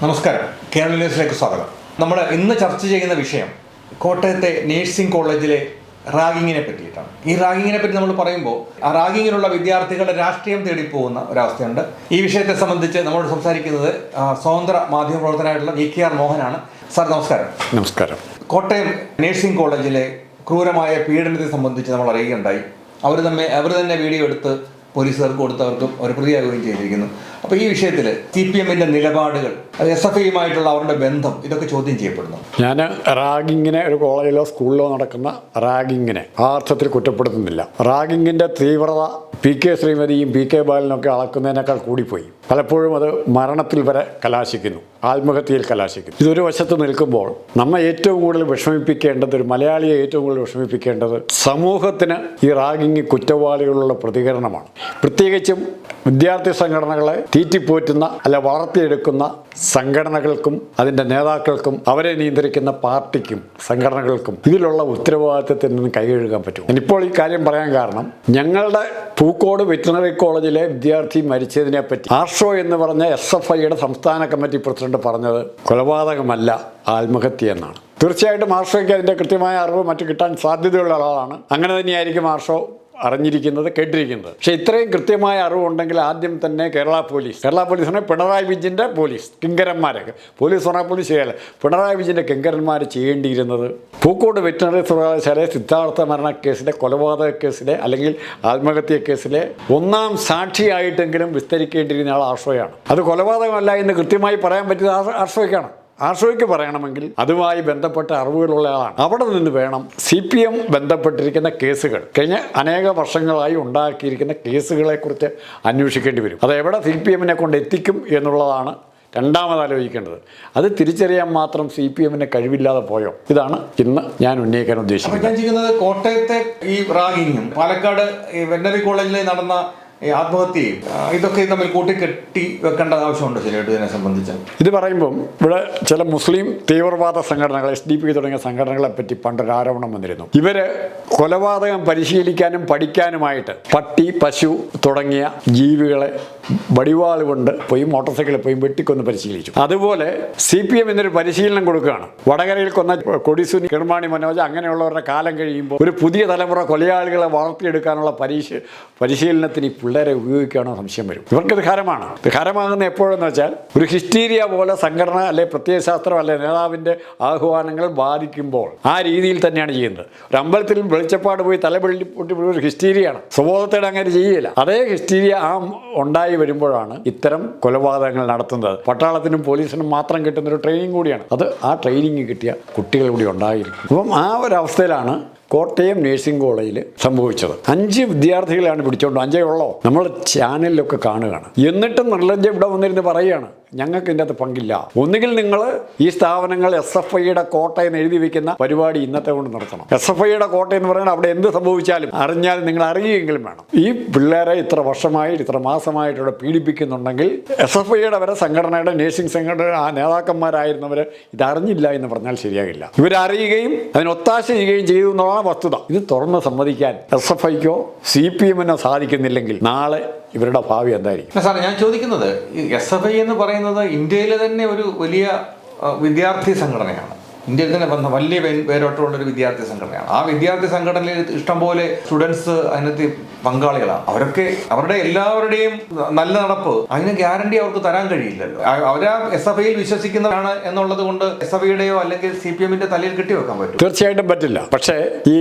നമസ്കാരം. കേരള ന്യൂസിലേക്ക് സ്വാഗതം. നമ്മൾ ഇന്ന് ചർച്ച ചെയ്യുന്ന വിഷയം കോട്ടയത്തെ നേഴ്സിംഗ് കോളേജിലെ റാഗിങ്ങിനെ പറ്റിയിട്ടാണ്. ഈ റാഗിങ്ങിനെ പറ്റി നമ്മൾ പറയുമ്പോൾ ആ റാഗിങ്ങിലുള്ള വിദ്യാർത്ഥികളുടെ രാഷ്ട്രീയം തേടിപ്പോകുന്ന ഒരവസ്ഥയുണ്ട്. ഈ വിഷയത്തെ സംബന്ധിച്ച് നമ്മളോട് സംസാരിക്കുന്നത് സ്വതന്ത്ര മാധ്യമ പ്രവർത്തനമായിട്ടുള്ള വി കെ ആർ മോഹനാണ്. സാർ നമസ്കാരം. നമസ്കാരം. കോട്ടയം നേഴ്സിംഗ് കോളേജിലെ ക്രൂരമായ പീഡനത്തെ സംബന്ധിച്ച് നമ്മൾ അറിയുകയുണ്ടായി. അവർ തമ്മിൽ അവർ തന്നെ വീഡിയോ എടുത്ത് പോലീസുകാർക്ക് കൊടുത്തവർക്കും അവർ പ്രതിയാകുകയും ചെയ്തിരിക്കുന്നു. അപ്പോൾ ഈ വിഷയത്തിൽ സി പി എമ്മിന്റെ നിലപാടുകൾ എസ് എഫ് ഐയുമായിട്ടുള്ള അവരുടെ ബന്ധം ഇതൊക്കെ ചോദ്യം ചെയ്യപ്പെടുന്നു. ഞാൻ റാഗിങ്ങിനെ ഒരു കോളേജിലോ സ്കൂളിലോ നടക്കുന്ന റാഗിങ്ങിനെ ആ അർത്ഥത്തിൽ കുറ്റപ്പെടുത്തുന്നില്ല. റാഗിങ്ങിന്റെ തീവ്രത പി കെ ശ്രീമതിയും പി കെ ബാലനൊക്കെ അളക്കുന്നതിനേക്കാൾ കൂടിപ്പോയി. പലപ്പോഴും അത് മരണത്തിൽ വരെ കലാശിക്കുന്നു ആത്മഹത്യയിൽ കലാശിക്കുന്നു. ഇതൊരു വശത്ത് നിൽക്കുമ്പോൾ നമ്മെ ഏറ്റവും കൂടുതൽ വിഷമിപ്പിക്കേണ്ടത് ഒരു മലയാളിയെ ഏറ്റവും കൂടുതൽ വിഷമിപ്പിക്കേണ്ടത് സമൂഹത്തിന് ഈ റാഗിങ് കുറ്റവാളികളുള്ള പ്രതികരണമാണ്. പ്രത്യേകിച്ചും വിദ്യാർത്ഥി സംഘടനകളെ തീറ്റിപ്പോറ്റുന്ന അല്ല വളർത്തിയെടുക്കുന്ന സംഘടനകൾക്കും അതിന്റെ നേതാക്കൾക്കും അവരെ നിയന്ത്രിക്കുന്ന പാർട്ടിക്കും സംഘടനകൾക്കും ഇതിലുള്ള ഉത്തരവാദിത്വത്തിൽ നിന്ന് കൈകഴുകാൻ പറ്റും. ഞാനിപ്പോൾ ഈ കാര്യം പറയാൻ കാരണം ഞങ്ങളുടെ പൂക്കോട് വെറ്റിനറി കോളേജിലെ വിദ്യാർത്ഥി മരിച്ചതിനെ പറ്റി ആർഷോ എന്ന് പറഞ്ഞ എസ് എഫ് ഐയുടെ സംസ്ഥാന കമ്മിറ്റി പ്രസിഡന്റ് പറഞ്ഞത് കൊലപാതകമല്ല ആത്മഹത്യ എന്നാണ്. തീർച്ചയായിട്ടും ആർഷോയ്ക്ക് അതിന്റെ കൃത്യമായ അറിവ് മറ്റു കിട്ടാൻ സാധ്യതയുള്ള ആളാണ് അങ്ങനെ തന്നെയായിരിക്കും ആർഷോ. അറിഞ്ഞിരിക്കുന്നത് കേട്ടിരിക്കുന്നത്. പക്ഷെ ഇത്രയും കൃത്യമായ അറിവുണ്ടെങ്കിൽ ആദ്യം തന്നെ കേരള പോലീസ്. കേരള പോലീസ് പറഞ്ഞാൽ പിണറായി വിജയന്റെ പോലീസ് കിങ്കരന്മാരൊക്കെ പോലീസ് പറഞ്ഞാൽ പോലീസ് ചെയ്യാൻ പിണറായി വിജയന്റെ കിങ്കരന്മാർ ചെയ്യേണ്ടിയിരുന്നത്? പൂക്കോട് വെറ്റിനറി സർവകലാശാലയെ സിദ്ധാർത്ഥ മരണ കേസിലെ കൊലപാതക കേസിലെ അല്ലെങ്കിൽ ആത്മഹത്യ കേസിലെ ഒന്നാം സാക്ഷിയായിട്ടെങ്കിലും വിസ്തരിക്കേണ്ടിയിരുന്ന ആൾ ആശ്രയാണ് അത് കൊലപാതകമല്ല എന്ന് കൃത്യമായി പറയാൻ പറ്റിയത് ആശ്രയിക്കാണ്. ആർഷോയ്ക്ക് പറയണമെങ്കിൽ അതുമായി ബന്ധപ്പെട്ട അറിവുകളുള്ള ആളാണ്. അവിടെ നിന്ന് വേണം സി പി എം ബന്ധപ്പെട്ടിരിക്കുന്ന കേസുകൾ. കഴിഞ്ഞ അനേക വർഷങ്ങളായി ഉണ്ടാക്കിയിരിക്കുന്ന കേസുകളെക്കുറിച്ച് അന്വേഷിക്കേണ്ടി വരും. അത് എവിടെ സി പി എമ്മിനെ കൊണ്ട് എത്തിക്കും എന്നുള്ളതാണ് രണ്ടാമത് ആലോചിക്കേണ്ടത്. അത് തിരിച്ചറിയാൻ മാത്രം സി പി എമ്മിന് കഴിവില്ലാതെ പോയോ? ഇതാണ് ഇന്ന് ഞാൻ ഉന്നയിക്കാൻ ഉദ്ദേശിക്കുന്നത്. കോട്ടയത്തെ ഈ റാഗിങ്ങും പാലക്കാട് ഈ വെറ്റനറി കോളേജിൽ നടന്ന ആത്മഹത്യയും ഇതൊക്കെ തമ്മിൽ കൂട്ടിക്കെട്ടി വെക്കേണ്ട ആവശ്യമുണ്ട് ശരിയായിട്ട് സംബന്ധിച്ച്. ഇത് പറയുമ്പം ഇവിടെ ചില മുസ്ലിം തീവ്രവാദ സംഘടനകൾ എസ് ഡി പി തുടങ്ങിയ സംഘടനകളെ പറ്റി പണ്ടൊരു ആരോപണം വന്നിരുന്നു. ഇവർ കൊലപാതകം പരിശീലിക്കാനും പഠിക്കാനുമായിട്ട് പട്ടി പശു തുടങ്ങിയ ജീവികളെ വടിവാൾ കൊണ്ട് പോയി മോട്ടോർ സൈക്കിളിൽ പോയി വെട്ടിക്കൊന്ന് പരിശീലിച്ചു. അതുപോലെ സി പി എം എന്നൊരു പരിശീലനം കൊടുക്കുകയാണ്. വടകരയിൽ കൊന്ന കൊടിസുനി കിർമാണി മനോജ് അങ്ങനെയുള്ളവരുടെ കാലം കഴിയുമ്പോൾ ഒരു പുതിയ തലമുറ കൊലയാളികളെ വളർത്തിയെടുക്കാനുള്ള പരീക്ഷ പരിശീലനത്തിന് പിള്ളേരെ ഉപയോഗിക്കുകയാണോ സംശയം വരും. ഇവർക്കിത് ഹരമാണ് ഇത് ഹരമാകുന്ന എപ്പോഴെന്ന് വെച്ചാൽ ഒരു ഹിസ്റ്റീരിയ പോലെ സംഘടന അല്ലെ പ്രത്യയശാസ്ത്രം അല്ലെ നേതാവിന്റെ ആഹ്വാനങ്ങൾ ബാധിക്കുമ്പോൾ ആ രീതിയിൽ തന്നെയാണ് ചെയ്യുന്നത്. ഒരു അമ്പലത്തിൽ വെളിച്ചപ്പാട് പോയി തലവെള്ളി പൊട്ടി ഒരു ഹിസ്റ്റീരിയാണ് സ്വബോധത്തോടെ അങ്ങനെ ചെയ്യില്ല അതേ ഹിസ്റ്റീരിയ ആ ഉണ്ടായി വരുമ്പോഴാണ് ഇത്തരം കൊലപാതകങ്ങൾ നടത്തുന്നത്. പട്ടാളത്തിനും പോലീസിനും മാത്രം കിട്ടുന്ന ഒരു ട്രെയിനിങ് കൂടിയാണ്. അത് ആ ട്രെയിനിങ് കിട്ടിയ കുട്ടികൾ കൂടി ഉണ്ടായിരിക്കും. അപ്പം ആ ഒരു അവസ്ഥയിലാണ് കോട്ടയം നഴ്സിംഗ് കോളേജിൽ സംഭവിച്ചത്. അഞ്ച് വിദ്യാർത്ഥികളാണ് പിടിച്ചോണ്ട് അഞ്ചേ ഉള്ളോ? നമ്മൾ ചാനലിലൊക്കെ കാണുകയാണ്. എന്നിട്ടും നിർലജ്ജ ഇവിടെ വന്നിരുന്ന് പറയുകയാണ്. ഞങ്ങൾക്ക് ഇതിന്റെ അകത്ത് പങ്കില്ല. ഒന്നുകിൽ നിങ്ങൾ ഈ സ്ഥാപനങ്ങൾ എസ് എഫ് ഐയുടെ കോട്ട എന്ന് എഴുതി വെക്കുന്ന പരിപാടി ഇന്നത്തെ കൊണ്ട് നടത്തണം. എസ് എഫ് ഐയുടെ കോട്ട എന്ന് പറഞ്ഞാൽ അവിടെ എന്ത് സംഭവിച്ചാലും അറിഞ്ഞാൽ നിങ്ങൾ അറിയുമെങ്കിലും വേണം. ഈ പിള്ളേരെ ഇത്ര വർഷമായിട്ട് ഇത്ര മാസമായിട്ട് ഇവിടെ പീഡിപ്പിക്കുന്നുണ്ടെങ്കിൽ എസ് എഫ് ഐയുടെ വരെ സംഘടനയുടെ നേഴ്സിംഗ് സംഘടന ആ നേതാക്കന്മാരായിരുന്നവർ ഇതറിഞ്ഞില്ല എന്ന് പറഞ്ഞാൽ ശരിയാകില്ല. ഇവരറിയുകയും അതിനൊത്താശ ചെയ്യുകയും ചെയ്തു എന്നുള്ളതാണ് വസ്തുത. ഇത് തുറന്ന് സമ്മതിക്കാൻ എസ് എഫ് ഐക്കോ സി പി എമ്മിനോ സാധിക്കുന്നില്ലെങ്കിൽ നാളെ ഇവരുടെ ഭാവി എന്തായിരിക്കും? സാർ ഞാൻ ചോദിക്കുന്നത് എസ് എഫ് ഐ എന്ന് പറയുന്നത് ഇന്ത്യയിലെ തന്നെ ഒരു വലിയ വിദ്യാർത്ഥി സംഘടനയാണ്. ഇന്ത്യയിൽ തന്നെ വന്ന വലിയ പേരോട്ടമുള്ള ഒരു വിദ്യാർത്ഥി സംഘടനയാണ്. ആ വിദ്യാർത്ഥി സംഘടനയിൽ ഇഷ്ടംപോലെ സ്റ്റുഡൻസ് അതിനകത്ത് പങ്കാളികളാണ്. അവരൊക്കെ അവരുടെ എല്ലാവരുടെയും നല്ല നടപ്പ് അതിന് ഗ്യാരണ്ടി അവർക്ക് തരാൻ കഴിയില്ലല്ലോ. അവരാ എസ് എഫ് ഐയിൽ വിശ്വസിക്കുന്നവരാണ് എന്നുള്ളത് കൊണ്ട് എസ് എഫ് ഐയുടെയോ അല്ലെങ്കിൽ സി പി എമ്മിന്റെ തലയിൽ കെട്ടിവെക്കാൻ പറ്റും. തീർച്ചയായിട്ടും പറ്റില്ല. പക്ഷേ ഈ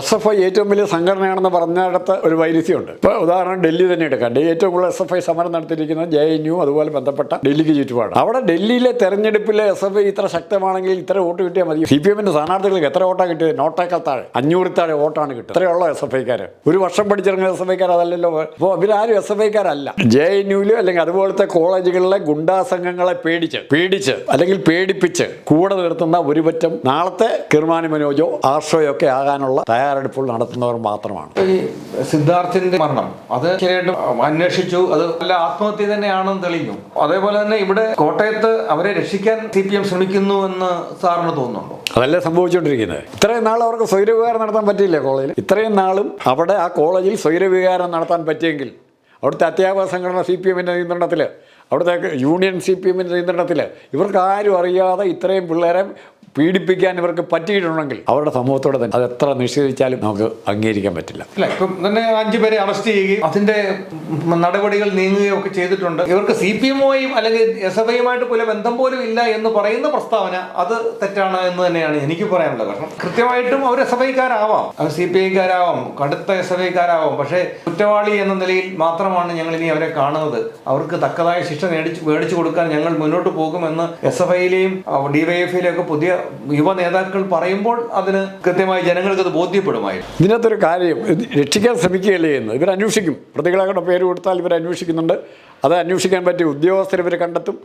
എസ് എഫ് ഐ ഏറ്റവും വലിയ സംഘടനയാണെന്ന് പറഞ്ഞിടത്ത് ഒരു വൈരുദ്ധ്യമുണ്ട്. ഇപ്പോൾ ഉദാഹരണം ഡൽഹി തന്നെ എടുക്കാം. ഏറ്റവും കൂടുതൽ എസ് എഫ് ഐ സമരം നടത്തിയിരിക്കുന്നത് ജെ എൻ യു അതുപോലെ ബന്ധപ്പെട്ട ഡൽഹിക്ക് ചുറ്റുപാട് അവിടെ ഡൽഹിയിലെ തെരഞ്ഞെടുപ്പിലെ എസ് എഫ് ഐ ഇത്ര ശക്തമാണെങ്കിൽ ഇത്ര വോട്ട് കിട്ടിയാൽ മതി. സി പി എമ്മിന്റെ സ്ഥാനാർത്ഥികൾക്ക് എത്ര വോട്ടാണ് കിട്ടിയത്? നോട്ടേക്കാൾ താഴെ. അഞ്ഞൂറി താഴെ വോട്ടാണ് കിട്ടുന്നത്. ഇത്രയുള്ള എസ് എഫ് ഐക്കാർ ഒരു വർഷം പഠിച്ചിറങ്ങുന്ന എസ് എഫ് ഐക്കാർ അതല്ലല്ലോ. അപ്പോൾ ഇവരാരും എസ് എഫ് ഐക്കാരല്ല. ജെ എൻ യുവിലും അല്ലെങ്കിൽ അതുപോലത്തെ കോളേജുകളിലെ ഗുണ്ടാ സംഘങ്ങളെ പേടിച്ച് പേടിച്ച് അല്ലെങ്കിൽ പേടിപ്പിച്ച് കൂടെ നിർത്തുന്ന ഒരുപറ്റം നാളത്തെ കിർമാനി മനോജോ ആർഷോയോ ഒക്കെ ആകാനുള്ള തയ്യാറെടുപ്പുകൾ നടത്തുന്നവർ മാത്രമാണ്. ഈ സിദ്ധാർത്ഥിന്റെ മരണം അത് ശരിയായിട്ട് അന്വേഷിച്ചു. അത് നല്ല ആത്മഹത്യ തന്നെയാണെന്ന് തെളിഞ്ഞു. അതേപോലെ തന്നെ ഇവിടെ കോട്ടയത്ത് അവരെ രക്ഷിക്കാൻ സി പി എം ശ്രമിക്കുന്നു എന്ന് സാറിന് തോന്നുന്നുണ്ടോ? അതല്ലേ സംഭവിച്ചുകൊണ്ടിരിക്കുന്നത് ഇത്രയും നാൾ അവർക്ക് സ്വൈരവികാരം നടത്താൻ പറ്റിയില്ലേ കോളേജിൽ? ഇത്രയും നാളും അവിടെ ആ കോളേജിൽ സ്വൈരവികാരം നടത്താൻ പറ്റിയെങ്കിൽ അവിടുത്തെ അധ്യാപക സംഘടന സി പി എമ്മിന്റെ നിയന്ത്രണത്തിൽ അവിടുത്തെ യൂണിയൻ സി പി എമ്മിന്റെ നിയന്ത്രണത്തിൽ ഇവർക്ക് ആരും അറിയാതെ ഇത്രയും പിള്ളേരെ പീഡിപ്പിക്കാൻ ഇവർക്ക് പറ്റിയിട്ടുണ്ടെങ്കിൽ അവരുടെ സമൂഹത്തോടെ തന്നെ അത് എത്ര നിഷേധിച്ചാലും നമുക്ക് അംഗീകരിക്കാൻ പറ്റില്ല. അല്ല ഇപ്പം തന്നെ അഞ്ചു പേരെ അറസ്റ്റ് ചെയ്യുകയും അതിന്റെ നടപടികൾ നീങ്ങുകയും ഒക്കെ ചെയ്തിട്ടുണ്ട്. ഇവർക്ക് സി പി എമ്മുമായും അല്ലെങ്കിൽ എസ് എഫ് ഐയുമായിട്ട് പോലെ ബന്ധം പോലും ഇല്ല എന്ന് പറയുന്ന പ്രസ്താവന അത് തെറ്റാണ് എന്ന് തന്നെയാണ് എനിക്ക് പറയാനുള്ളത്. കാരണം കൃത്യമായിട്ടും അവർ എസ് എഫ് ഐക്കാരാവാം. അവർ സി പി ഐക്കാരാവാം. കടുത്ത എസ് എഫ് ഐക്കാരാവാം. പക്ഷേ കുറ്റവാളി എന്ന നിലയിൽ മാത്രമാണ് ഞങ്ങൾ ഇനി അവരെ കാണുന്നത്. അവർക്ക് തക്കതായ ശിക്ഷ മേടിച്ച് മേടിച്ചു കൊടുക്കാൻ ഞങ്ങൾ മുന്നോട്ട് പോകുമെന്ന് എസ് എഫ് ഐയിലെയും ഡിവൈഎഫ്ഐയിലെയും ഒക്കെ പുതിയ യുവ നേതാക്കൾ പറയുമ്പോൾ അതിന് കൃത്യമായി ജനങ്ങൾക്ക് അത് ബോധ്യപ്പെടുമായിരുന്നു. ഇതിനകത്തൊരു കാര്യം രക്ഷിക്കാൻ ശ്രമിക്കുകയല്ലേ എന്ന്. ഇവർ അന്വേഷിക്കും പ്രതികളെ പേര് കൊടുത്താൽ ഇവർ അന്വേഷിക്കുന്നുണ്ട് അത് അന്വേഷിക്കാൻ പറ്റിയ ഉദ്യോഗസ്ഥർ ഇവർ കണ്ടെത്തും.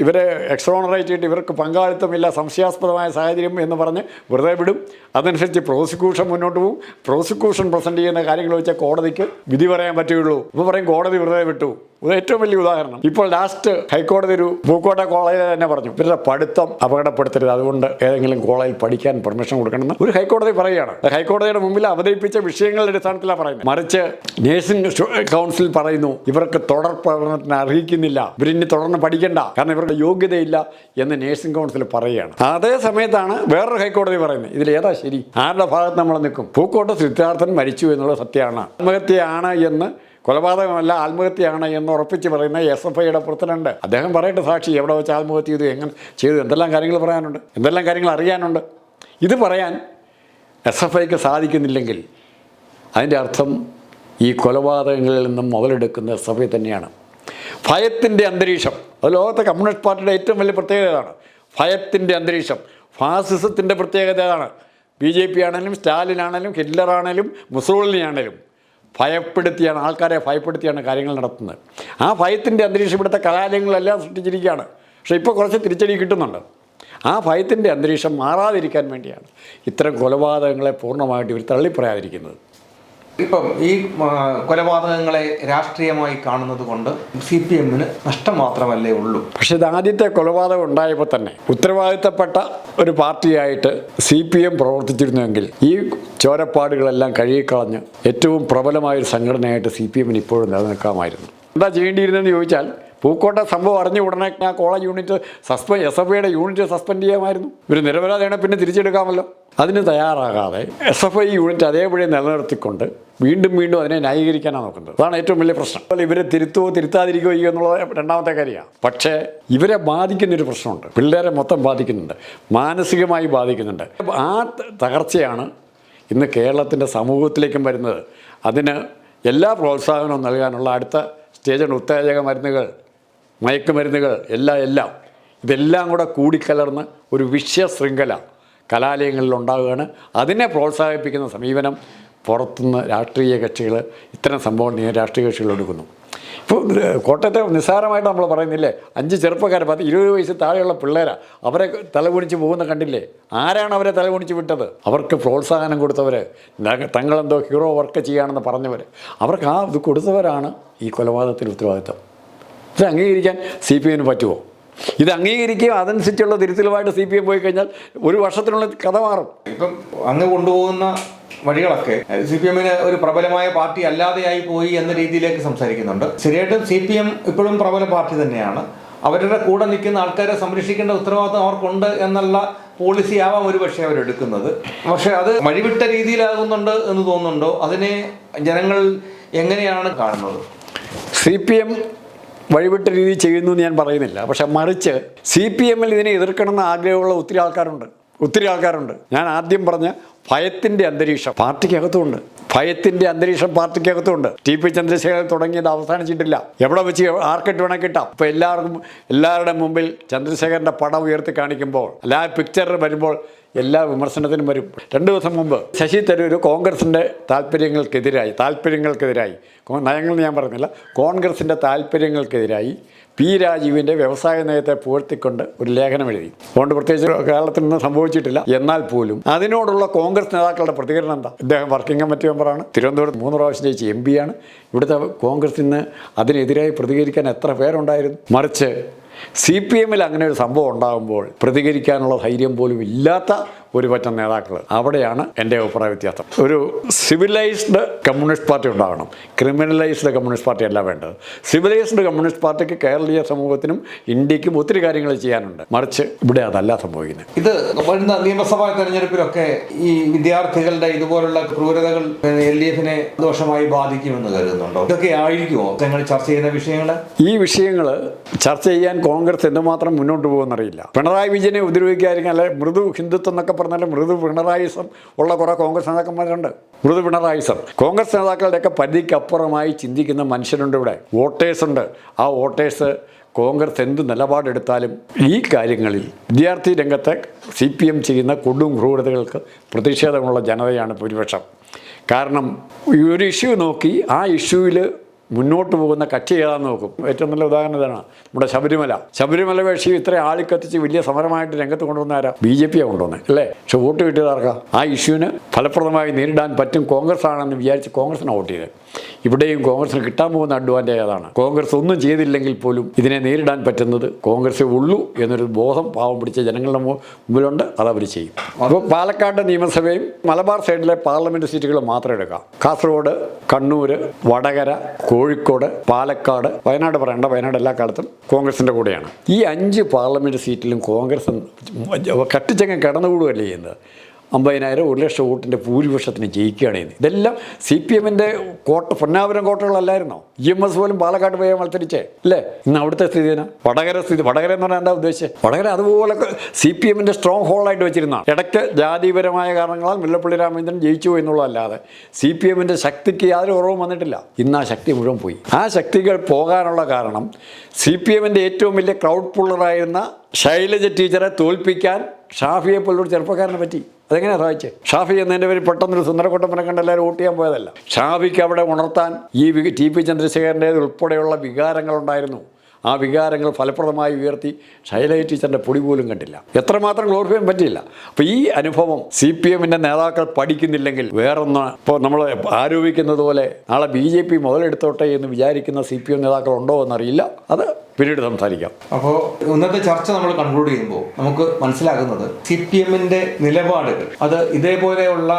ഇവരെ എക്സ്ട്രോണറേറ്റ് ചെയ്തിട്ട് ഇവർക്ക് പങ്കാളിത്തമില്ല സംശയാസ്പദമായ സാഹചര്യം എന്ന് പറഞ്ഞ് വെറുതെ വിടും. അതനുസരിച്ച് പ്രോസിക്യൂഷൻ മുന്നോട്ട് പോകും പ്രോസിക്യൂഷൻ പ്രസന്റ് ചെയ്യുന്ന കാര്യങ്ങൾ വെച്ചാൽ കോടതിക്ക് വിധി പറയാൻ പറ്റുകയുള്ളൂ. ഇപ്പോൾ പറയും കോടതി വെറുതെ വിട്ടു. ഏറ്റവും വലിയ ഉദാഹരണം. ഇപ്പോൾ ലാസ്റ്റ് ഹൈക്കോടതി ഒരു പൂക്കോട്ടെ കോളേജിൽ തന്നെ പറഞ്ഞു. ഇവരുടെ പഠിത്തം അപകടപ്പെടുത്തരുത്. അതുകൊണ്ട് ഏതെങ്കിലും കോളേജിൽ പഠിക്കാൻ പെർമിഷൻ കൊടുക്കണമെന്ന് ഒരു ഹൈക്കോടതി പറയുകയാണ്. ഹൈക്കോടതിയുടെ മുമ്പിൽ അവതരിപ്പിച്ച വിഷയങ്ങളുടെ അടിസ്ഥാനത്തിലാണ് പറയുന്നത്. മറിച്ച് നേഴ്സിംഗ് കൗൺസിൽ പറയുന്നു ഇവർക്ക് തുടർ പഠനത്തിന് അർഹിക്കുന്നില്ല. ഇവരിനി തുടർന്ന് പഠിക്കണ്ട. കാരണം ഇവർക്ക് യോഗ്യതയില്ല എന്ന് നേഴ്സിംഗ് കൗൺസിൽ പറയുകയാണ്. അതേ സമയത്താണ് വേറൊരു ഹൈക്കോടതി പറയുന്നത്. ഇതിൽ ഏതാ ശരി? ആരുടെ ഭാഗത്ത് നമ്മൾ നിൽക്കും? പൂക്കോട്ട് സിദ്ധാർത്ഥൻ മരിച്ചു എന്നുള്ള സത്യമാണ്. ആത്മഹത്യയാണ് എന്ന് കൊലപാതകമല്ല ആത്മഹത്യയാണ് എന്ന് ഉറപ്പിച്ച് പറയുന്ന എസ് എഫ് ഐയുടെ പ്രസിഡന്റ്. അദ്ദേഹം പറയട്ടെ സാക്ഷി എവിടെ വെച്ച് ആത്മഹത്യ ചെയ്തു എങ്ങനെ ചെയ്തു എന്തെല്ലാം കാര്യങ്ങൾ പറയാനുണ്ട് എന്തെല്ലാം കാര്യങ്ങൾ അറിയാനുണ്ട്. ഇത് പറയാൻ എസ് എഫ് ഐക്ക് സാധിക്കുന്നില്ലെങ്കിൽ അതിന്റെ അർത്ഥം ഈ കൊലപാതകങ്ങളിൽ നിന്നും മുതലെടുക്കുന്ന എസ് എഫ് ഐ തന്നെയാണ്. ഭയത്തിന്റെ അന്തരീക്ഷം. അത് ലോകത്തെ കമ്മ്യൂണിസ്റ്റ് പാർട്ടിയുടെ ഏറ്റവും വലിയ പ്രത്യേകത ഇതാണ്. ഭയത്തിന്റെ അന്തരീക്ഷം. ഫാസിസത്തിന്റെ പ്രത്യേകത ഇതാണ്. ബി ജെ പി ആണെങ്കിലും സ്റ്റാലിൻ ആണെങ്കിലും ഹിറ്റ്ലർ ആണെങ്കിലും മുസോളിനി ആണെങ്കിലും ഭയപ്പെടുത്തിയാണ് ആൾക്കാരെ ഭയപ്പെടുത്തിയാണ് കാര്യങ്ങൾ നടത്തുന്നത്. ആ ഭയത്തിന്റെ അന്തരീക്ഷം ഇവിടുത്തെ കലാലയങ്ങളെല്ലാം സൃഷ്ടിച്ചിരിക്കുകയാണ്. പക്ഷേ ഇപ്പോൾ കുറച്ച് തിരിച്ചടി കിട്ടുന്നുണ്ട്. ആ ഭയത്തിന്റെ അന്തരീക്ഷം മാറാതിരിക്കാൻ വേണ്ടിയാണ് ഇത്തരം കൊലപാതകങ്ങളെ പൂർണമായിട്ട് ഇവർ തള്ളിപ്പറയാതിരിക്കുന്നത്. ഇപ്പം ഈ കൊലപാതകങ്ങളെ രാഷ്ട്രീയമായി കാണുന്നത് കൊണ്ട് സി പി എമ്മിന് നഷ്ടം മാത്രമല്ലേ ഉള്ളൂ. പക്ഷെ ഇത് ആദ്യത്തെ കൊലപാതകം ഉണ്ടായപ്പോൾ തന്നെ ഉത്തരവാദിത്തപ്പെട്ട ഒരു പാർട്ടിയായിട്ട് സി പി എം പ്രവർത്തിച്ചിരുന്നുവെങ്കിൽ ഈ ചോരപ്പാടുകളെല്ലാം കഴുകിക്കളഞ്ഞ് ഏറ്റവും പ്രബലമായ ഒരു സംഘടനയായിട്ട് സി പി എമ്മിന് ഇപ്പോഴും നിലനിൽക്കാമായിരുന്നു. എന്താ ചെയ്യേണ്ടിയിരുന്നെന്ന് ചോദിച്ചാൽ പൂക്കോട്ടെ സംഭവം അറിഞ്ഞ ഉടനെ ആ college unit suspend S F ഐയുടെ യൂണിറ്റ് സസ്പെൻഡ് ചെയ്യാമായിരുന്നു. ഒരു നിരപരാധിയാണ് പിന്നെ തിരിച്ചെടുക്കാമല്ലോ. അതിന് തയ്യാറാകാതെ എസ് എഫ് ഐ യൂണിറ്റ് അതേപടി നിലനിർത്തിക്കൊണ്ട് വീണ്ടും വീണ്ടും അതിനെ ന്യായീകരിക്കാനാണ് നോക്കുന്നത്. അതാണ് ഏറ്റവും വലിയ പ്രശ്നം. അതുപോലെ ഇവരെ തിരുത്തുകയോ തിരുത്താതിരിക്കുകയോ എന്നുള്ളത് രണ്ടാമത്തെ കാര്യമാണ്. പക്ഷേ ഇവരെ ബാധിക്കുന്നൊരു പ്രശ്നമുണ്ട്. പിള്ളേരെ മൊത്തം ബാധിക്കുന്നുണ്ട്. മാനസികമായി ബാധിക്കുന്നുണ്ട്. ആ തകർച്ചയാണ് ഇന്ന് കേരളത്തിന്റെ സമൂഹത്തിലേക്കും വരുന്നത്. അതിന് എല്ലാ പ്രോത്സാഹനവും നൽകാനുള്ള അടുത്ത സ്റ്റേജാണ് ഉത്തേജക മരുന്നുകൾ മയക്കുമരുന്നുകൾ എല്ലാം എല്ലാം. ഇതെല്ലാം കൂടെ കൂടിക്കലർന്ന് ഒരു വിഷയശൃംഖല കലാലയങ്ങളിൽ ഉണ്ടാവുകയാണ് അതിനെ പ്രോത്സാഹിപ്പിക്കുന്ന സമീപനം പുറത്തുനിന്ന് രാഷ്ട്രീയ കക്ഷികൾ ഇത്തരം സംഭവം ഞാൻ രാഷ്ട്രീയ കക്ഷികൾ എടുക്കുന്നു. ഇപ്പോൾ കോട്ടയത്തെ നിസ്സാരമായിട്ട് നമ്മൾ പറയുന്നില്ലേ? അഞ്ച് ചെറുപ്പക്കാർ പത്ത് ഇരുപത് വയസ്സ് താഴെയുള്ള പിള്ളേരാ. അവരെ തലകുണിച്ച് പോകുന്ന കണ്ടില്ലേ? ആരാണ് അവരെ തലകുണിച്ച് വിട്ടത്? അവർക്ക് പ്രോത്സാഹനം കൊടുത്തവർ തങ്ങളെന്തോ ഹീറോ വർക്ക് ചെയ്യുകയാണെന്ന് പറഞ്ഞവർ അവർക്ക് ആ ഇത് കൊടുത്തവരാണ് ഈ കൊലപാതകത്തിന് ഉത്തരവാദിത്തം. ഇത് അംഗീകരിക്കാൻ സി പി എമ്മിന് പറ്റുമോ? ഇത് അംഗീകരിക്കുകയും അതനുസരിച്ചുള്ള തിരുത്തലുമായിട്ട് സി പി എം പോയി കഴിഞ്ഞാൽ ഒരു വർഷത്തിനുള്ളിൽ കഥ മാറും. ഇപ്പം അങ്ങ് കൊണ്ടുപോകുന്ന വഴികളൊക്കെ സി പി എമ്മിന് ഒരു പ്രബലമായ പാർട്ടി അല്ലാതെയായി പോയി എന്ന രീതിയിലേക്ക് സംസാരിക്കുന്നുണ്ട്. ശരിയായിട്ടും സി പി എം ഇപ്പോഴും പ്രബല പാർട്ടി തന്നെയാണ്. അവരുടെ കൂടെ നിൽക്കുന്ന ആൾക്കാരെ സംരക്ഷിക്കേണ്ട ഉത്തരവാദിത്വം അവർക്കുണ്ട് എന്നുള്ള പോളിസി ആവാം ഒരു പക്ഷേ അവരെടുക്കുന്നത്. പക്ഷേ അത് വഴിവിട്ട രീതിയിലാകുന്നുണ്ട് എന്ന് തോന്നുന്നുണ്ടോ? അതിനെ ജനങ്ങൾ എങ്ങനെയാണ് കാണുന്നത്? സി പി എം വഴിവിട്ട രീതി ചെയ്യുന്നു എന്ന് ഞാൻ പറയുന്നില്ല. പക്ഷെ മറിച്ച് സി പി എമ്മിൽ ഇതിനെ എതിർക്കണമെന്ന് ആഗ്രഹമുള്ള ഒത്തിരി ആൾക്കാരുണ്ട്. ഒത്തിരി ആൾക്കാരുണ്ട്. ഞാൻ ആദ്യം പറഞ്ഞ ഭയത്തിന്റെ അന്തരീക്ഷം. പാർട്ടിക്കകത്തുമുണ്ട് ഭയത്തിന്റെ അന്തരീക്ഷം പാർട്ടിക്കകത്തുമുണ്ട് ടി പി ചന്ദ്രശേഖരൻ തുടങ്ങിയത് അവസാനിച്ചിട്ടില്ല. എവിടെ വെച്ച് ആർക്കിട്ട് വേണം കിട്ടാം. ഇപ്പോൾ എല്ലാവർക്കും എല്ലാവരുടെ മുമ്പിൽ ചന്ദ്രശേഖരന്റെ പടം ഉയർത്തി കാണിക്കുമ്പോൾ അല്ല പിക്ചർ വരുമ്പോൾ എല്ലാ വിമർശനത്തിനും വരും. രണ്ട് ദിവസം മുമ്പ് ശശി തരൂർ കോൺഗ്രസിന്റെ താല്പര്യങ്ങൾക്കെതിരായി താല്പര്യങ്ങൾക്കെതിരായി. നയങ്ങൾ ഞാൻ പറഞ്ഞില്ല. കോൺഗ്രസിന്റെ താല്പര്യങ്ങൾക്കെതിരായി പി രാജീവിന്റെ വ്യവസായ നയത്തെ പുകഴ്ത്തിക്കൊണ്ട് ഒരു ലേഖനം എഴുതി. അതുകൊണ്ട് പ്രത്യേകിച്ച് കേരളത്തിൽ നിന്ന് സംഭവിച്ചിട്ടില്ല. എന്നാൽ പോലും അതിനോടുള്ള കോൺഗ്രസ് നേതാക്കളുടെ പ്രതികരണം എന്താ? ഇദ്ദേഹം വർക്കിംഗ് കമ്മിറ്റി മെമ്പറാണ് തിരുവനന്തപുരത്ത് മൂന്ന് പ്രാവശ്യം ജയിച്ച എം പിയാണ് ഇവിടുത്തെ കോൺഗ്രസിൽ നിന്ന് അതിനെതിരായി പ്രതികരിക്കാൻ എത്ര പേരുണ്ടായിരുന്നു? മറിച്ച് സി പി എമ്മിൽ അങ്ങനെ ഒരു സംഭവം ഉണ്ടാകുമ്പോൾ പ്രതികരിക്കാനുള്ള ധൈര്യം പോലും ഇല്ലാത്ത ഒരു പറ്റം നേതാക്കൾ അവിടെയാണ് എന്റെ അഭിപ്രായ വ്യത്യാസം. ഒരു സിവിലൈസ്ഡ് കമ്മ്യൂണിസ്റ്റ് പാർട്ടി ഉണ്ടാകണം ക്രിമിനലൈസ്ഡ് കമ്മ്യൂണിസ്റ്റ് പാർട്ടി അല്ല വേണ്ടത്. സിവിലൈസ്ഡ് കമ്മ്യൂണിസ്റ്റ് പാർട്ടിക്ക് കേരളീയ സമൂഹത്തിനും ഇന്ത്യക്കും ഒത്തിരി കാര്യങ്ങൾ ചെയ്യാനുണ്ട്. മറിച്ച് ഇവിടെ അതല്ല സംഭവിക്കുന്നത്. ഇത് വരുന്ന നിയമസഭാ തെരഞ്ഞെടുപ്പിലൊക്കെ ഈ വിദ്യാർത്ഥികളുടെ ഇതുപോലുള്ള ക്രൂരതകൾ എൽ ഡി എഫിനെ ദോഷമായി ബാധിക്കുമെന്ന് കരുതുന്നുണ്ടോ? ഇതൊക്കെ ആയിരിക്കുമോ? ഞങ്ങൾ ചർച്ച ചെയ്യുന്ന വിഷയങ്ങൾ? ഈ വിഷയങ്ങൾ ചർച്ച ചെയ്യാൻ കോൺഗ്രസ് എന്തുമാത്രം മുന്നോട്ട് പോകുമെന്നറിയില്ല. പിണറായി വിജയനെ ഉപദ്രവിക്കാതിരിക്കാൻ അല്ലെ മൃദു ഹിന്ദുത്വം എന്നൊക്കെ പറഞ്ഞാൽ മൃദു പിണറായിസം ഉള്ള കുറേ കോൺഗ്രസ് നേതാക്കന്മാരുണ്ട്. മൃദു പിണറായിസം. കോൺഗ്രസ് നേതാക്കളുടെയൊക്കെ പരിധിക്കപ്പുറമായി ചിന്തിക്കുന്ന മനുഷ്യരുണ്ട് ഇവിടെ. വോട്ടേഴ്സ് ഉണ്ട്. ആ വോട്ടേഴ്സ് കോൺഗ്രസ് എന്ത് നിലപാടെടുത്താലും ഈ കാര്യങ്ങളിൽ വിദ്യാർത്ഥി രംഗത്തെ സി പി എം ചെയ്യുന്ന കൊടും ക്രൂരതകൾക്ക് പ്രതിഷേധമുള്ള ജനതയാണ് ഭൂരിപക്ഷം. കാരണം ഒരു ഇഷ്യൂ നോക്കി ആ ഇഷ്യൂവിൽ മുന്നോട്ട് പോകുന്ന കക്ഷി ഏതാന്ന് നോക്കും. ഏറ്റവും നല്ല ഉദാഹരണം ഇതാണ് നമ്മുടെ ശബരിമല. ശബരിമല വേഷി ഇത്ര ആളിക്കത്തിച്ച് വലിയ സമരമായിട്ട് രംഗത്ത് കൊണ്ടുവന്ന ആരാ? ബി ജെ പിയാണ് കൊണ്ടുവന്നത് അല്ലേ? പക്ഷെ വോട്ട് കിട്ടിയതാർക്കാം ആ ഇഷ്യൂവിന് ഫലപ്രദമായി നേരിടാൻ പറ്റും കോൺഗ്രസ് ആണെന്ന് വിചാരിച്ച് കോൺഗ്രസിനാണ് വോട്ട് ചെയ്തത് ഇവിടെയും കോൺഗ്രസിന് കിട്ടാൻ പോകുന്ന അഡ്വാന്റേജ് അതാണ് കോൺഗ്രസ് ഒന്നും ചെയ്തില്ലെങ്കിൽ പോലും ഇതിനെ നേരിടാൻ പറ്റുന്നത് കോൺഗ്രസേ ഉള്ളൂ എന്നൊരു ബോധം പാവം പിടിച്ച ജനങ്ങളുടെ മുമ്പിലുണ്ട് അത് അവർ ചെയ്യും. അപ്പോൾ പാലക്കാട് നിയമസഭയും മലബാർ സൈഡിലെ പാർലമെന്റ് സീറ്റുകൾ മാത്രം എടുക്കാം. കാസർഗോഡ് കണ്ണൂർ വടകര കോഴിക്കോട് പാലക്കാട് വയനാട് പറയണ്ട വയനാട് എല്ലാ കാലത്തും കോൺഗ്രസിന്റെ കൂടെയാണ്. ഈ അഞ്ച് പാർലമെന്റ് സീറ്റിലും കോൺഗ്രസ് കട്ടിച്ചങ്ങ് കിടന്നുകൂടുകയല്ലേ ചെയ്യുന്നത്? അമ്പതിനായിരം ഒരു ലക്ഷം വോട്ടിന്റെ ഭൂരിപക്ഷത്തിന് ജയിക്കുകയാണ് ചെയ്യുന്നത് ഇതെല്ലാം സി പി എമ്മിന്റെ കോട്ട പൊന്നാപുരം കോട്ടകളല്ലായിരുന്നോ? ഇ എം എസ് പോലും പാലക്കാട് പോയാൽ മത്സരിച്ചേ അല്ലേ? ഇന്ന് അവിടുത്തെ സ്ഥിതി തന്നെ വടകര സ്ഥിതി വടകര എന്ന് പറഞ്ഞാൽ എന്താ ഉദ്ദേശിച്ചത് വടകര അതുപോലെ സി പി എമ്മിന്റെ സ്ട്രോങ് ഹോൾഡായിട്ട് വെച്ചിരുന്ന ഇടയ്ക്ക് ജാതിപരമായ കാരണങ്ങളാൽ മുല്ലപ്പള്ളി രാമചന്ദ്രൻ ജയിച്ചു എന്നുള്ളതല്ലാതെ സി പി എമ്മിന്റെ ശക്തിക്ക് യാതൊരു കുറവും വന്നിട്ടില്ല. ഇന്ന് ആ ശക്തി മുഴുവൻ പോയി. ആ ശക്തികൾ പോകാനുള്ള കാരണം സി പി എമ്മിന്റെ ഏറ്റവും വലിയ ക്രൗഡ് പുള്ളറായിരുന്ന ശൈലജ ടീച്ചറെ തോൽപ്പിക്കാൻ ഷാഫിയെ പോലൊരു ചെറുപ്പക്കാരനെ പറ്റി. അതെങ്ങനെയാണ് സാധിച്ചത് ഷാഫി എന്നതിന്റെ പേര് പെട്ടെന്നൊരു സുന്ദരക്കൊട്ടപ്പനെ കണ്ട് എല്ലാവരും വോട്ട് ചെയ്യാൻ പോയതല്ല. ഷാഫിക്ക് അവിടെ ഉണർത്താൻ ഈ ടി പി ചന്ദ്രശേഖരന്റെ ഉൾപ്പെടെയുള്ള വികാരങ്ങളുണ്ടായിരുന്നു. ആ വികാരങ്ങൾ ഫലപ്രദമായി ഉയർത്തി ശൈലജ ടീച്ചറിന്റെ പൊടി പോലും കണ്ടില്ല. എത്രമാത്രം ഗ്ലോറിഫൈ ചെയ്യാൻ പറ്റിയില്ല. അപ്പോൾ ഈ അനുഭവം സി പി എമ്മിന്റെ നേതാക്കൾ പഠിക്കുന്നില്ലെങ്കിൽ വേറൊന്ന് ഇപ്പോൾ നമ്മൾ ആരോപിക്കുന്നത് പോലെ നാളെ ബി ജെ പി മുതലെടുത്തോട്ടെ എന്ന് വിചാരിക്കുന്ന സി പി എം നേതാക്കളുണ്ടോ എന്നറിയില്ല. അത് പിന്നീട് സംസാരിക്കാം. അപ്പോൾ ഇന്നത്തെ ചർച്ച നമ്മൾ കൺക്ലൂഡ് ചെയ്യുമ്പോൾ നമുക്ക് മനസ്സിലാകുന്നത് സി പി എമ്മിന്റെ നിലപാടുകൾ. അത് ഇതേപോലെയുള്ള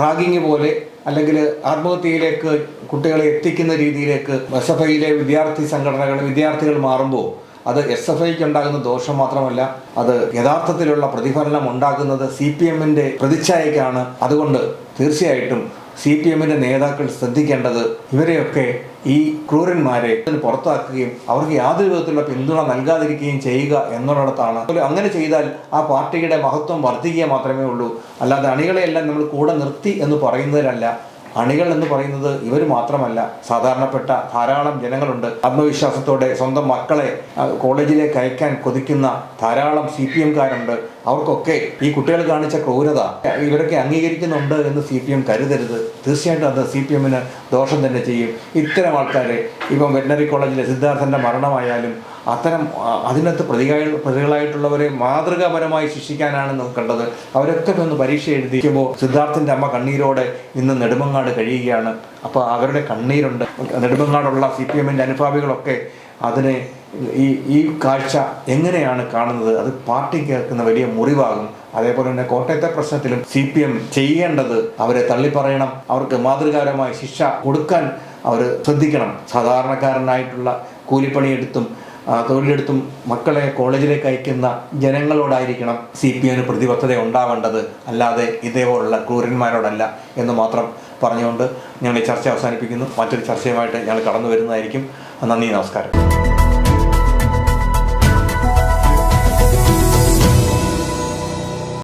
റാഗിങ് പോലെ അല്ലെങ്കിൽ ആത്മഹത്യയിലേക്ക് കുട്ടികളെ എത്തിക്കുന്ന രീതിയിലേക്ക് എസ് എഫ് ഐയിലെ വിദ്യാർത്ഥി സംഘടനകൾ വിദ്യാർത്ഥികൾ മാറുമ്പോൾ അത് എസ് എഫ് ഐക്ക് ഉണ്ടാകുന്ന ദോഷം മാത്രമല്ല അത് യഥാർത്ഥത്തിലുള്ള പ്രതിഫലനം ഉണ്ടാക്കുന്നത് സി പി എമ്മിന്റെ പ്രതിച്ഛായക്കാണ് അതുകൊണ്ട് തീർച്ചയായിട്ടും സി പി എമ്മിന്റെ നേതാക്കൾ ശ്രദ്ധിക്കേണ്ടത് ഇവരെയൊക്കെ ഈ ക്രൂരന്മാരെ പുറത്താക്കുകയും അവർക്ക് യാതൊരു വിധത്തിലുള്ള പിന്തുണ നൽകാതിരിക്കുകയും ചെയ്യുക എന്നുള്ളിടത്താണ്. അങ്ങനെ ചെയ്താൽ ആ പാർട്ടിയുടെ മഹത്വം വർദ്ധിക്കുക മാത്രമേ ഉള്ളൂ. അല്ലാതെ അണികളെയെല്ലാം നമ്മൾ കൂടെ നിർത്തി എന്ന് പറയുന്നതിലല്ല. അണികൾ എന്ന് പറയുന്നത് ഇവർ മാത്രമല്ല. സാധാരണപ്പെട്ട ധാരാളം ജനങ്ങളുണ്ട്. ആത്മവിശ്വാസത്തോടെ സ്വന്തം മക്കളെ കോളേജിലേക്ക് അയക്കാൻ കൊതിക്കുന്ന ധാരാളം സി പി എംകാരുണ്ട്. അവർക്കൊക്കെ ഈ കുട്ടികൾ കാണിച്ച ക്രൂരത ഇവരൊക്കെ അംഗീകരിക്കുന്നുണ്ട് എന്ന് സി പി എം കരുതരുത്. തീർച്ചയായിട്ടും അത് സി പി എമ്മിന് ദോഷം തന്നെ ചെയ്യും. ഇത്തരം ആൾക്കാരെ ഇപ്പം വെറ്റിനറി കോളേജിലെ സിദ്ധാർത്ഥന്റെ മരണമായാലും അത്തരം അതിനകത്ത് പ്രതികായ പ്രതികളായിട്ടുള്ളവരെ മാതൃകാപരമായി ശിക്ഷിക്കാനാണ് നമുക്ക് കണ്ടത്. അവരൊക്കെ ഒന്ന് പരീക്ഷ എഴുതിക്കുമ്പോൾ സിദ്ധാർത്ഥിന്റെ അമ്മ കണ്ണീരോടെ ഇന്ന് നെടുമങ്ങാട് കഴിയുകയാണ്. അപ്പോൾ അവരുടെ കണ്ണീരുണ്ട്. നെടുമങ്ങാടുള്ള സി പി എമ്മിന്റെ അനുഭാവികളൊക്കെ അതിനെ ഈ ഈ കാഴ്ച എങ്ങനെയാണ് കാണുന്നത്? അത് പാർട്ടി കേൾക്കുന്ന വലിയ മുറിവാകും. അതേപോലെ തന്നെ കോട്ടയത്തെ പ്രശ്നത്തിലും സി പി എം ചെയ്യേണ്ടത് അവരെ തള്ളിപ്പറയണം. അവർക്ക് മാതൃകാപരമായ ശിക്ഷ കൊടുക്കാൻ അവർ ശ്രദ്ധിക്കണം. സാധാരണക്കാരനായിട്ടുള്ള കൂലിപ്പണിയെടുത്തും തൊഴിലെടുത്തും മക്കളെ കോളേജിലേക്ക് അയക്കുന്ന ജനങ്ങളോടായിരിക്കണം സി പി എമ്മിന് പ്രതിബദ്ധത ഉണ്ടാവേണ്ടത്. അല്ലാതെ ഇതേപോലുള്ള ക്രൂരന്മാരോടല്ല എന്ന് മാത്രം പറഞ്ഞുകൊണ്ട് ഞങ്ങൾ ഈ ചർച്ച അവസാനിപ്പിക്കുന്നു. മറ്റൊരു ചർച്ചയുമായിട്ട് ഞങ്ങൾ കടന്നു വരുന്നതായിരിക്കും നന്ദി നമസ്കാരം.